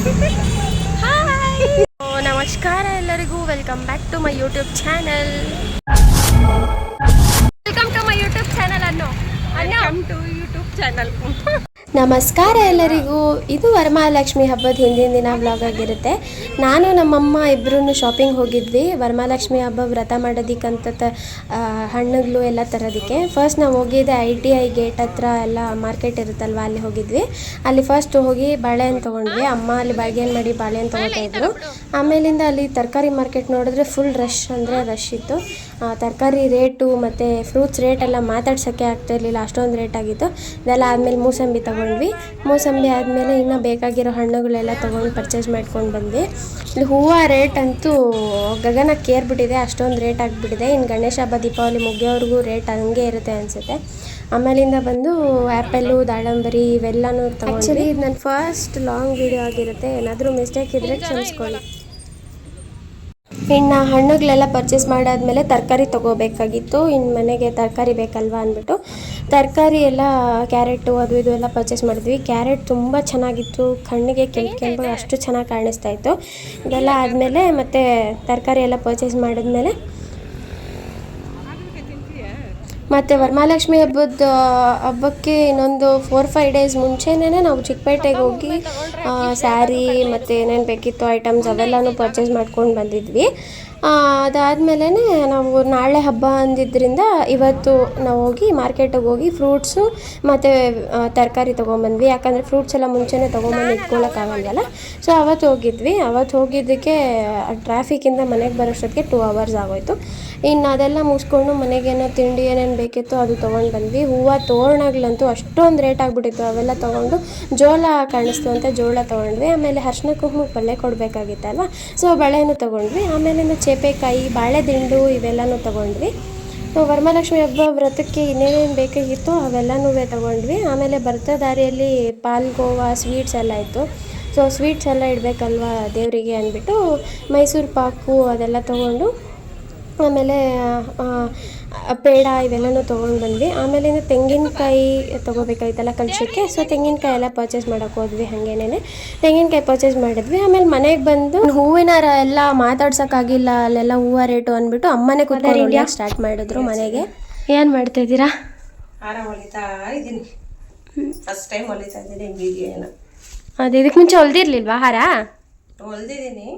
Hi ನಮಸ್ಕಾರ ಎಲ್ಲರಿಗೂ. Welcome back to my YouTube channel welcome to my YouTube channel ಅನ್ನೋ welcome to YouTube channel ನಮಸ್ಕಾರ ಎಲ್ಲರಿಗೂ. ಇದು ವರಮಹಾಲಕ್ಷ್ಮಿ ಹಬ್ಬದ ಹಿಂದಿನ ದಿನ ವ್ಲಾಗ್ ಆಗಿರುತ್ತೆ. ನಾನು ನಮ್ಮಮ್ಮ ಇಬ್ಬರೂ ಶಾಪಿಂಗ್ ಹೋಗಿದ್ವಿ. ವರಮಹಾಲಕ್ಷ್ಮಿ ಹಬ್ಬ ವ್ರತ ಮಾಡೋದಕ್ಕಂತ ಹಣ್ಣುಗಳು ಎಲ್ಲ ತರೋದಕ್ಕೆ. ಫಸ್ಟ್ ನಾವು ಹೋಗಿದ್ದೆ ಐ ಟಿ ಐ ಗೇಟ್ ಹತ್ರ ಎಲ್ಲ ಮಾರ್ಕೆಟ್ ಇರುತ್ತಲ್ವ, ಅಲ್ಲಿ ಹೋಗಿದ್ವಿ. ಅಲ್ಲಿ ಫಸ್ಟ್ ಹೋಗಿ ಬಾಳೆಹಣ್ಣು ತೊಗೊಂಡ್ವಿ. ಅಮ್ಮ ಅಲ್ಲಿ ಬಾಳೆಹಣ್ಣು ಮಾಡಿ ಬಾಳೆಹಣ್ಣು ತೊಗೊಳ್ತಾ ಇದ್ರು. ಆಮೇಲಿಂದ ಅಲ್ಲಿ ತರಕಾರಿ ಮಾರ್ಕೆಟ್ ನೋಡಿದ್ರೆ ಫುಲ್ ರಶ್ ಅಂದರೆ ರಶ್ ಇತ್ತು. ತರಕಾರಿ ರೇಟು ಮತ್ತು ಫ್ರೂಟ್ಸ್ ರೇಟ್ ಎಲ್ಲ ಮಾತಾಡ್ಸೋಕ್ಕೆ ಆಗ್ತಾ ಇರಲಿಲ್ಲ. ಅಷ್ಟೊಂದು ರೇಟ್ ಆಗಿತ್ತು. ಇದೆಲ್ಲ ಆದಮೇಲೆ ಮೂಸಂಬಿ ತೊಗೊಂಡ್ವಿ ಮೋಸಂಬಿ ಆದಮೇಲೆ ಇನ್ನು ಬೇಕಾಗಿರೋ ಹಣ್ಣುಗಳೆಲ್ಲ ತೊಗೊಂಡು ಪರ್ಚೇಸ್ ಮಾಡ್ಕೊಂಡು ಬಂದ್ವಿ. ಇಲ್ಲಿ ಹೂವು ರೇಟ್ ಅಂತೂ ಗಗನಕ್ಕೆ ಏರ್ಬಿಟ್ಟಿದೆ ಅಷ್ಟೊಂದು ರೇಟ್ ಆಗಿಬಿಟ್ಟಿದೆ. ಇನ್ನು ಗಣೇಶ ಹಬ್ಬ ದೀಪಾವಳಿ ಮುಗಿಯೋವರೆಗೂ ರೇಟ್ ಹಂಗೆ ಇರುತ್ತೆ ಅನಿಸುತ್ತೆ. ಆಮೇಲಿಂದ ಬಂದು ಆ್ಯಪಲ್ಲು ದಾಳಂಬರಿ ಇವೆಲ್ಲನೂ ತಗೊಂಡ್ವಿ. ಇದು ನನ್ನ ಫಸ್ಟ್ ಲಾಂಗ್ ವೀಡಿಯೋ ಆಗಿರುತ್ತೆ. ಏನಾದರೂ ಮಿಸ್ಟೇಕ್ ಇದ್ದರೆ ಕ್ಷಮಿಸ್ಕೊಳ್ಳಿ. ಇನ್ನು ಹಣ್ಣುಗಳೆಲ್ಲ ಪರ್ಚೇಸ್ ಮಾಡಾದ್ಮೇಲೆ ತರಕಾರಿ ತೊಗೋಬೇಕಾಗಿತ್ತು. ಇನ್ನು ಮನೆಗೆ ತರಕಾರಿ ಬೇಕಲ್ವಾ ಅಂದ್ಬಿಟ್ಟು. ತರಕಾರಿ ಎಲ್ಲ ಕ್ಯಾರೆಟು ಅದು ಇದು ಎಲ್ಲ ಪರ್ಚೇಸ್ ಮಾಡಿದ್ವಿ. ಕ್ಯಾರೆಟ್ ತುಂಬ ಚೆನ್ನಾಗಿತ್ತು. ಕಣ್ಣಿಗೆ ಕೆಂಪು ಕೆಂಪು ಅಷ್ಟು ಚೆನ್ನಾಗಿ ಕಾಣಿಸ್ತಾ ಇತ್ತು. ಇದೆಲ್ಲ ಆದಮೇಲೆ ಮತ್ತೆ ತರಕಾರಿ ಎಲ್ಲ ಪರ್ಚೇಸ್ ಮಾಡಿದ್ಮೇಲೆ ಮತ್ತು ವರಮಹಾಲಕ್ಷ್ಮಿ ಹಬ್ಬದ ಹಬ್ಬಕ್ಕೆ ಇನ್ನೊಂದು ಫೋರ್ ಫೈವ್ ಡೇಸ್ ಮುಂಚೆನೇ ನಾವು ಚಿಕ್ಕಪೇಟೆಗೆ ಹೋಗಿ ಸ್ಯಾರಿ ಮತ್ತು ಏನೇನು ಬೇಕಿತ್ತು ಐಟಮ್ಸ್ ಅವೆಲ್ಲನೂ ಪರ್ಚೇಸ್ ಮಾಡ್ಕೊಂಡು ಬಂದಿದ್ವಿ. ಅದಾದಮೇಲೆ ನಾವು ನಾಳೆ ಹಬ್ಬ ಅಂದಿದ್ದರಿಂದ ಇವತ್ತು ನಾವು ಹೋಗಿ ಮಾರ್ಕೆಟಿಗೆ ಹೋಗಿ ಫ್ರೂಟ್ಸು ಮತ್ತು ತರಕಾರಿ ತೊಗೊಂಬಂದ್ವಿ. ಯಾಕಂದರೆ ಫ್ರೂಟ್ಸ್ ಎಲ್ಲ ಮುಂಚೆನೇ ತೊಗೊಂಬಂದು ಇಟ್ಕೊಳ್ಳೋಕ್ಕಾಗಲ್ವಲ್ಲ ಸೊ ಅವತ್ತು ಹೋಗಿದ್ವಿ. ಅವತ್ತು ಹೋಗಿದ್ದಕ್ಕೆ ಟ್ರಾಫಿಕಿಂದ ಮನೆಗೆ ಬರೋಷ್ಟೊತ್ತಿಗೆ ಟೂ ಅವರ್ಸ್ ಆಗೋಯಿತು. ಇನ್ನು ಅದೆಲ್ಲ ಮುಗಿಸ್ಕೊಂಡು ಮನೆಗೇನೋ ತಿಂಡಿ ಏನೇನು ಬೇಕಿತ್ತು ಅದು ತೊಗೊಂಡು ಬಂದ್ವಿ. ಹೂವು, ತೋರಣಗಳಂತೂ ಅಷ್ಟೊಂದು ರೇಟ್ ಆಗಿಬಿಟ್ಟಿತ್ತು. ಅವೆಲ್ಲ ತೊಗೊಂಡು ಜೋಳ ಕಾಣಿಸ್ತು ಅಂತ ಜೋಳ ತೊಗೊಂಡ್ವಿ. ಆಮೇಲೆ ಅರ್ಶಿನ ಕುಂಕುಮಕ್ಕೆ ಬಳೆ ಕೊಡಬೇಕಾಗಿತ್ತಲ್ವ? ಸೊ ಬಳೆನೂ ತೊಗೊಂಡ್ವಿ. ಆಮೇಲಿಂದ ಚೇಪೆಕಾಯಿ ಬಾಳೆದಿಂಡು ಇವೆಲ್ಲನೂ ತೊಗೊಂಡ್ವಿ. ಸೊ, ವರಮಹಾಲಕ್ಷ್ಮಿ ಹಬ್ಬ ವ್ರತಕ್ಕೆ ಇನ್ನೇನೇನು ಬೇಕಾಗಿತ್ತು ಅವೆಲ್ಲನೂ ತೊಗೊಂಡ್ವಿ. ಆಮೇಲೆ ಬರ್ತಾ ದಾರಿಯಲ್ಲಿ ಪಾಲ್ಗೋವಾ, ಸ್ವೀಟ್ಸ್ ಎಲ್ಲ ಇತ್ತು. ಸೊ, ಸ್ವೀಟ್ಸ್ ಎಲ್ಲ ಇಡಬೇಕಲ್ವಾ ದೇವರಿಗೆ ಅಂದ್ಬಿಟ್ಟು ಮೈಸೂರು ಪಾಕು ಅದೆಲ್ಲ ತೊಗೊಂಡು ಆಮೇಲೆ ಪೇಡ ಇವೆಲ್ಲನೂ ತೊಗೊಂಡು ಬಂದ್ವಿ. ಆಮೇಲಿಂದ ತೆಂಗಿನಕಾಯಿ ತೊಗೋಬೇಕಾಯ್ತಲ್ಲ ಕಲಶಕ್ಕೆ ಸೊ ತೆಂಗಿನಕಾಯಿ ಎಲ್ಲ ಪರ್ಚೇಸ್ ಮಾಡೋಕೆ ಹೋದ್ವಿ ಹಾಗೇನೇ ತೆಂಗಿನಕಾಯಿ ಪರ್ಚೇಸ್ ಮಾಡಿದ್ವಿ. ಆಮೇಲೆ ಮನೆಗೆ ಬಂದು ಹೂವಿನ ಎಲ್ಲ ಮಾತಾಡ್ಸೋಕ್ಕಾಗಿಲ್ಲ ಅಲ್ಲೆಲ್ಲ ಹೂವು ರೇಟು ಅಂದ್ಬಿಟ್ಟು ಅಮ್ಮನೇ ಕೂತ್ಕೊಂಡು ಇಂಡಿಯಾ ಸ್ಟಾರ್ಟ್ ಮಾಡಿದ್ರು ಮನೆಗೆ. ಏನು ಮಾಡ್ತಾ ಇದ್ದೀರಾ? ಫಸ್ಟ್ ಟೈಮ್ ಹೊಲಿತಾ ಇದ್ದೀನಿ ಅದು ಇದಕ್ಕೆ ಮುಂಚೆ ಹೊಲ್ದಿರ್ಲಿಲ್ವಾ ಹಾರ? ಹೊಲ್ದಿದ್ದೀನಿ.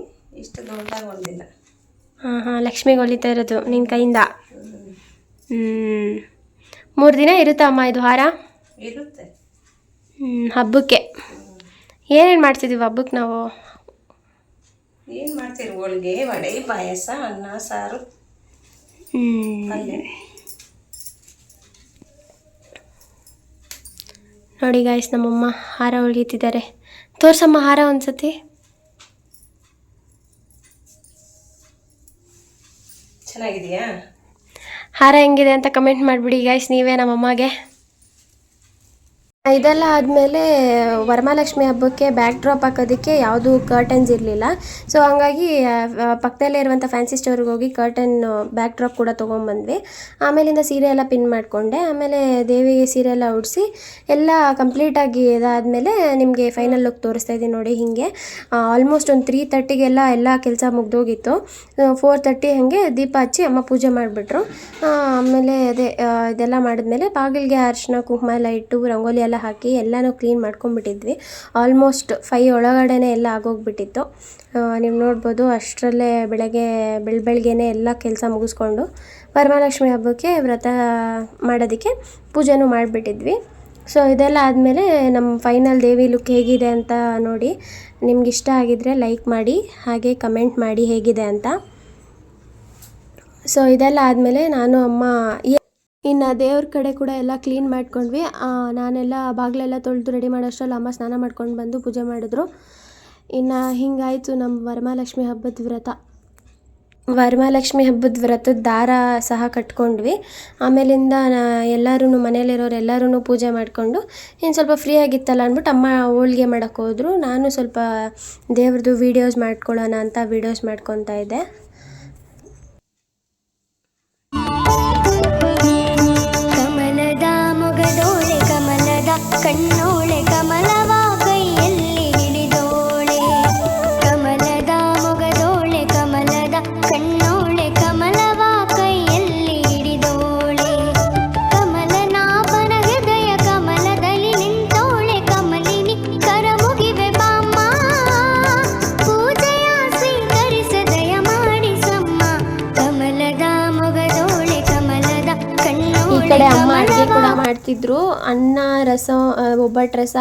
ಇಷ್ಟು ದೊಡ್ಡದಾಗಿ ಹೊಲ್ದಿಲ್ಲ. ಹಾಂ ಹಾಂ ಲಕ್ಷ್ಮಿಗೆ ಹೊಲಿತಾ ಇರೋದು ನಿನ್ನ ಕೈಯಿಂದ. ಹ್ಞೂ ಮೂರು ದಿನ ಇರುತ್ತಾ ಅಮ್ಮ ಇದು ಹಾರ? ಇರುತ್ತೆ. ಹ್ಞೂ ಹಬ್ಬಕ್ಕೆ. ಏನೇನು ಮಾಡ್ತಿದ್ದೀವಿ ಹಬ್ಬಕ್ಕೆ ನಾವು? ಏನು ಮಾಡ್ತೀರಿ? ಹೋಳಿಗೆ ವಡೆ ಪಾಯಸ ಅನ್ನ ಸಾರು. ಪಲ್ಯ ನೋಡಿ ಗಾಯ್ಸ್ ನಮ್ಮಮ್ಮ ಹಾರ ಹೊಲಿತಿದ್ದಾರೆ ತೋರ್ಸಮ್ಮ ಹಾರ ಒಂದ್ಸತಿ. ಚೆನ್ನಾಗಿದೆಯಾ ಹಾರ ಹೆಂಗಿದೆ ಅಂತ ಕಮೆಂಟ್ ಮಾಡಿಬಿಡಿ ಗಾಯ್ಸ್ ನೀವೇ ನಮ್ಮಮ್ಮಗೆ. ಇದೆಲ್ಲ ಆದಮೇಲೆ ವರಮಹಾಲಕ್ಷ್ಮಿ ಹಬ್ಬಕ್ಕೆ ಬ್ಯಾಕ್ ಡ್ರಾಪ್ ಹಾಕೋದಕ್ಕೆ ಯಾವುದು ಕರ್ಟನ್ಸ್ ಇರಲಿಲ್ಲ. ಸೊ ಹಂಗಾಗಿ ಪಕ್ಕದಲ್ಲೇ ಇರುವಂಥ ಫ್ಯಾನ್ಸಿ ಸ್ಟೋರ್ಗೆ ಹೋಗಿ ಕರ್ಟನ್ ಬ್ಯಾಕ್ ಡ್ರಾಪ್ ಕೂಡ ತೊಗೊಂಬಂದ್ವಿ. ಆಮೇಲಿಂದ ಸೀರೆ ಎಲ್ಲ ಪಿನ್ ಮಾಡಿಕೊಂಡೆ. ಆಮೇಲೆ ದೇವಿಗೆ ಸೀರೆ ಎಲ್ಲ ಉಡಿಸಿ, ಎಲ್ಲ ಕಂಪ್ಲೀಟಾಗಿ ಇದಾದಮೇಲೆ ನಿಮಗೆ ಫೈನಲ್ ಲುಕ್ ತೋರಿಸ್ತಾ ಇದ್ದೀನಿ ನೋಡಿ ಹೀಗೆ. ಆಲ್ಮೋಸ್ಟ್ ಒಂದು ತ್ರೀ ತರ್ಟಿಗೆಲ್ಲ ಎಲ್ಲ ಕೆಲಸ ಮುಗ್ದೋಗಿತ್ತು. ಫೋರ್ ತರ್ಟಿ ಹಾಗೆ ದೀಪ ಹಚ್ಚಿ ಅಮ್ಮ ಪೂಜೆ ಮಾಡಿಬಿಟ್ರು. ಆಮೇಲೆ ಅದೇ ಇದೆಲ್ಲ ಮಾಡಿದ್ಮೇಲೆ ಬಾಗಿಲಿಗೆ ಅರಿಶಿನ, ಕುಂಕುಮ ಎಲ್ಲ ಇಟ್ಟು, ರಂಗೋಲಿ ಎಲ್ಲ ಹಾಕಿ ಎಲ್ಲನೂ ಕ್ಲೀನ್ ಮಾಡ್ಕೊಂಡ್ಬಿಟ್ಟಿದ್ವಿ. ಆಲ್ಮೋಸ್ಟ್ ಫೈ ಒಳಗಡೆನೆ ಎಲ್ಲ ಆಗೋಗ್ಬಿಟ್ಟಿತ್ತು. ನೀವು ನೋಡ್ಬೋದು ಅಷ್ಟರಲ್ಲೇ ಬೆಳಗ್ಗೆ, ಬೆಳ ಬೆಳಗ್ಗೆನೆ ಎಲ್ಲ ಕೆಲಸ ಮುಗಿಸ್ಕೊಂಡು ವರಮಹಾಲಕ್ಷ್ಮಿ ಹಬ್ಬಕ್ಕೆ ವ್ರತ ಮಾಡೋದಕ್ಕೆ ಪೂಜೆನೂ ಮಾಡಿಬಿಟ್ಟಿದ್ವಿ. ಸೊ ಇದೆಲ್ಲ ಆದಮೇಲೆ ನಮ್ಮ ಫೈನಲ್ ದೇವಿ ಲುಕ್ ಹೇಗಿದೆ ಅಂತ ನೋಡಿ ನಿಮ್ಗೆ ಇಷ್ಟ ಆಗಿದ್ರೆ ಲೈಕ್ ಮಾಡಿ, ಹಾಗೆ ಕಮೆಂಟ್ ಮಾಡಿ ಹೇಗಿದೆ ಅಂತ. ಸೊ ಇದೆಲ್ಲ ಆದಮೇಲೆ ನಾನು, ಅಮ್ಮ ಇನ್ನು ದೇವ್ರ ಕಡೆ ಕೂಡ ಎಲ್ಲ ಕ್ಲೀನ್ ಮಾಡ್ಕೊಂಡ್ವಿ. ನಾನೆಲ್ಲ ಬಾಗಿಲೆಲ್ಲ ತೊಳೆದು ರೆಡಿ ಮಾಡೋಷ್ಟರಲ್ಲಿ ಅಮ್ಮ ಸ್ನಾನ ಮಾಡ್ಕೊಂಡು ಬಂದು ಪೂಜೆ ಮಾಡಿದ್ರು. ಇನ್ನು ಹಿಂಗಾಯಿತು ನಮ್ಮ ವರಮಹಾಲಕ್ಷ್ಮಿ ಹಬ್ಬದ ವ್ರತ. ವರಮಹಾಲಕ್ಷ್ಮಿ ಹಬ್ಬದ ವ್ರತದ ದಾರ ಸಹ ಕಟ್ಕೊಂಡ್ವಿ. ಆಮೇಲಿಂದ ಎಲ್ಲರೂ ಮನೇಲಿರೋರು ಎಲ್ಲರೂ ಪೂಜೆ ಮಾಡಿಕೊಂಡು, ಇನ್ನು ಸ್ವಲ್ಪ ಫ್ರೀ ಆಗಿತ್ತಲ್ಲ ಅಂದ್ಬಿಟ್ಟು ಅಮ್ಮ ಹೋಳಿಗೆ ಮಾಡೋಕ್ಕೆ ಹೋದರು. ನಾನು ಸ್ವಲ್ಪ ದೇವ್ರದ್ದು ವೀಡಿಯೋಸ್ ಮಾಡ್ಕೊಳ್ಳೋಣ ಅಂತ ವೀಡಿಯೋಸ್ ಮಾಡ್ಕೊತಾ ಇದ್ದೆ. ಮಾಡ್ತಿದ್ರು, ಅನ್ನ, ರಸ ಒಬ್ಬಟ್ಟು ರಸ,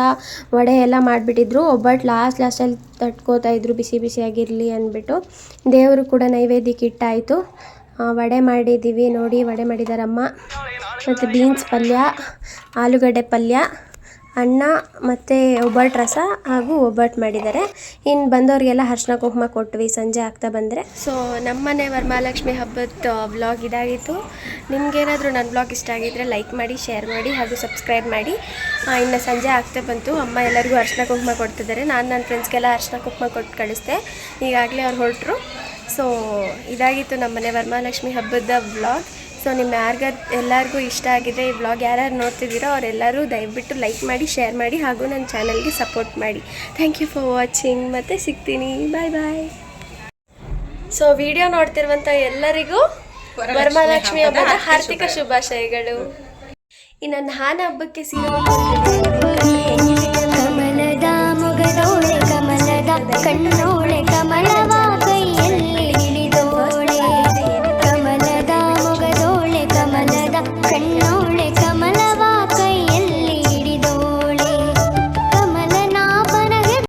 ವಡೆ ಎಲ್ಲ ಮಾಡಿಬಿಟ್ಟಿದ್ರು. ಒಬ್ಬಟ್ಟು ಲಾಸ್ಟ್ ಲಾಸ್ಟಲ್ಲಿ ತಟ್ಕೋತಾ ಇದ್ರು, ಬಿಸಿ ಬಿಸಿಯಾಗಿರಲಿ ಅಂದ್ಬಿಟ್ಟು. ದೇವರು ಕೂಡ ನೈವೇದ್ಯಕ್ಕೆ ಇಟ್ಟಾಯಿತು. ವಡೆ ಮಾಡಿದ್ದೀವಿ ನೋಡಿ, ವಡೆ ಮಾಡಿದಾರಮ್ಮ ಮತ್ತು ಬೀನ್ಸ್ ಪಲ್ಯ, ಆಲೂಗಡ್ಡೆ ಪಲ್ಯ. ಅನ್ನ ಮತ್ತು ಒಬ್ಬಟ್ಟು ರಸ ಹಾಗೂ ಒಬ್ಬಟ್ಟು ಮಾಡಿದ್ದಾರೆ. ಇನ್ನು ಬಂದವರಿಗೆಲ್ಲ ಅರ್ಶಿನ ಕುಂಕುಮ ಕೊಟ್ವಿ ಸಂಜೆ ಆಗ್ತಾ ಬಂದರೆ. ಸೊ ನಮ್ಮನೆ ವರಮಹಾಲಕ್ಷ್ಮಿ ಹಬ್ಬದ ವ್ಲಾಗ್ ಇದಾಗಿತ್ತು. ನಿಮಗೇನಾದರೂ ನನ್ನ ವ್ಲಾಗ್ ಇಷ್ಟ ಆಗಿದ್ದರೆ ಲೈಕ್ ಮಾಡಿ ಶೇರ್ ಮಾಡಿ ಹಾಗೂ ಸಬ್ಸ್ಕ್ರೈಬ್ ಮಾಡಿ. ಇನ್ನು ಸಂಜೆ ಆಗ್ತಾ ಬಂತು. ಅಮ್ಮ ಎಲ್ಲರಿಗೂ ಅರ್ಶಿನ ಕುಂಕುಮ ಕೊಡ್ತಿದ್ದಾರೆ. ನಾನು ನನ್ನ ಫ್ರೆಂಡ್ಸ್ಗೆಲ್ಲ ಅರ್ಶಿನ ಕುಂಕುಮ ಕೊಟ್ಟು ಕಳಿಸ್ದೆ. ಈಗಾಗಲೇ ಅವ್ರು ಹೊರಟರು. ಸೊ ಇದಾಗಿತ್ತು ನಮ್ಮನೆ ವರಮಹಾಲಕ್ಷ್ಮಿ ಹಬ್ಬದ ವ್ಲಾಗ್ ಸೊ ನಿಮ್ಮ ಯಾರಿಗ ಎಲ್ಲರಿಗೂ ಇಷ್ಟ ಆಗಿದೆ ಈ ವ್ಲಾಗ್ ಯಾರ್ಯಾರು ನೋಡ್ತಿದ್ದೀರೋ ಅವರೆಲ್ಲರೂ ದಯವಿಟ್ಟು ಲೈಕ್ ಮಾಡಿ ಶೇರ್ ಮಾಡಿ ಹಾಗೂ ನನ್ನ ಚಾನಲ್ಗೆ ಸಪೋರ್ಟ್ ಮಾಡಿ. ಥ್ಯಾಂಕ್ ಯು ಫಾರ್ ವಾಚಿಂಗ್ ಮತ್ತು ಸಿಗ್ತೀನಿ. ಬಾಯ್ ಬಾಯ್ ಸೊ ವಿಡಿಯೋ ನೋಡ್ತಿರುವಂಥ ಎಲ್ಲರಿಗೂ ವರಮಹಾಲಕ್ಷ್ಮಿ ಹಬ್ಬದ ಹಾರ್ದಿಕ ಶುಭಾಶಯಗಳು. ಇನ್ನು ನನ್ನ ಹಾನ ಹಬ್ಬಕ್ಕೆ ಸಿಗೋ ಕಮಲದ ಮೊಗದೋಳೆ ಕಮಲದ ಕಣ್ಣೋಳೆ ಕಮಲವ